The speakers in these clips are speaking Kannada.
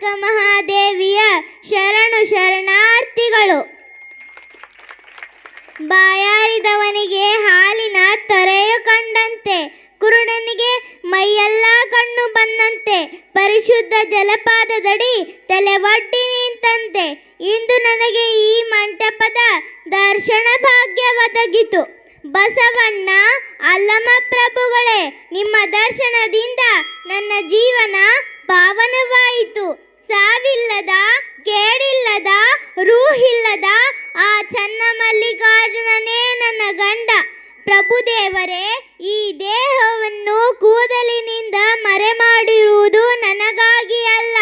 ಅಕ್ಕ ಮಹಾದೇವಿಯ ಶರಣು ಶರಣಾರ್ಥಿಗಳು. ಬಾಯಾರಿದವನಿಗೆ ಹಾಲಿನ ತೊರೆಯು ಕಂಡಂತೆ, ಕುರುಡನಿಗೆ ಮೈಯೆಲ್ಲ ಕಣ್ಣು ಬಂದಂತೆ, ಪರಿಶುದ್ಧ ಜಲಪಾತದಡಿ ತಲೆ ಒಡ್ಡಿ ನಿಂತಂತೆ, ಇಂದು ನನಗೆ ಈ ಮಂಟಪದ ದರ್ಶನ ಭಾಗ್ಯ ಒದಗಿತು. ಬಸವಣ್ಣ, ಅಲ್ಲಮ ಪ್ರಭುಗಳೇ, ನಿಮ್ಮ ದರ್ಶನದಿಂದ ನನ್ನ ಜೀವನ ಪಾವನವಾಯಿತು ಸಾವಿಲ್ಲದ, ಕೇಡಿಲ್ಲದ, ರೂಹಿಲ್ಲದ, ಆ ಚನ್ನಮಲ್ಲಿಕಾರ್ಜುನನೇ ನನ್ನ ಗಂಡ. ಪ್ರಭುದೇವರೇ ಈ ದೇಹವನ್ನು ಕೂದಲಿನಿಂದ ಮರೆ ಮಾಡಿರುವುದು ನನಗಾಗಿ ಅಲ್ಲ.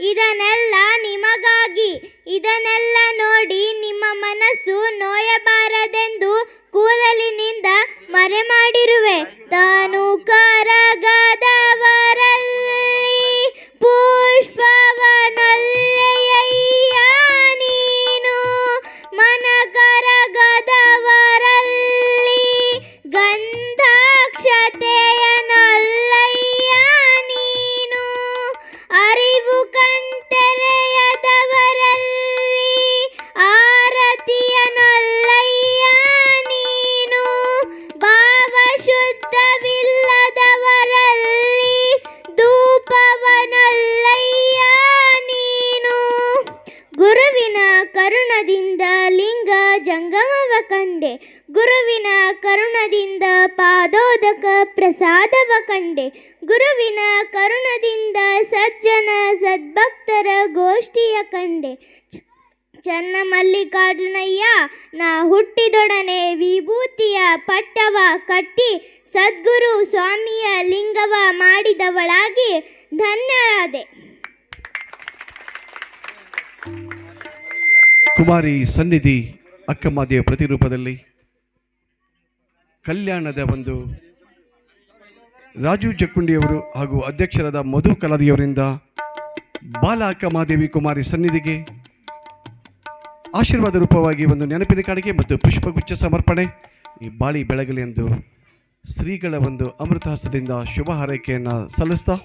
ಇದನ್ನೆಲ್ಲ ನಿಮಗಾಗಿ. ಇದನ್ನೆಲ್ಲ ನೋಡಿ ನಿಮ್ಮ ಮನಸ್ಸು ನೋಯಬಾರದೆಂದು ಕೂದಲಿನಿಂದ ಮರೆ ಮಾಡಿರುವೆ ತಾನು ಕರಗದವರಲ್ಲಿ ಕರುಣದಿಂದ ಲಿಂಗ ಜಂಗಮವ ಕಂಡೆ. ಗುರುವಿನ ಕರುಣದಿಂದ ಪಾದೋದಕ ಪ್ರಸಾದವ ಕಂಡೆ. ಗುರುವಿನ ಕರುಣದಿಂದ ಸಜ್ಜನ ಸದ್ಭಕ್ತರ ಗೋಷ್ಠಿಯ ಕಂಡೆ. ಚನ್ನ ಮಲ್ಲಿಕಾರ್ಜುನಯ್ಯ, ನಾ ಹುಟ್ಟಿದೊಡನೆ ವಿಭೂತಿಯ ಪಟ್ಟವ ಕಟ್ಟಿ ಸದ್ಗುರು ಸ್ವಾಮಿಯ ಲಿಂಗವ ಮಾಡಿದವಳಾಗಿ ಧನ್ಯರಾದೆ. ಕುಮಾರಿ ಸನ್ನಿಧಿ ಅಕ್ಕಮಾದೆಯ ಪ್ರತಿರೂಪದಲ್ಲಿ ಕಲ್ಯಾಣದ ಒಂದು ರಾಜು ಜಕ್ಕುಂಡಿಯವರು ಹಾಗೂ ಅಧ್ಯಕ್ಷರಾದ ಮಧು ಕಲಾದಿಯವರಿಂದ ಬಾಲ ಅಕ್ಕಮಾದೇವಿ ಕುಮಾರಿ ಸನ್ನಿಧಿಗೆ ಆಶೀರ್ವಾದ ರೂಪವಾಗಿ ಒಂದು ನೆನಪಿನ ಕಾಣಿಕೆ ಮತ್ತು ಪುಷ್ಪಗುಚ್ಛ ಸಮರ್ಪಣೆ. ಈ ಬಾಳಿ ಬೆಳಗಲಿ ಎಂದು ಶ್ರೀಗಳ ಒಂದು ಅಮೃತಹಸ್ತದಿಂದ ಶುಭ ಹಾರೈಕೆಯನ್ನು ಸಲ್ಲಿಸ್ತಾ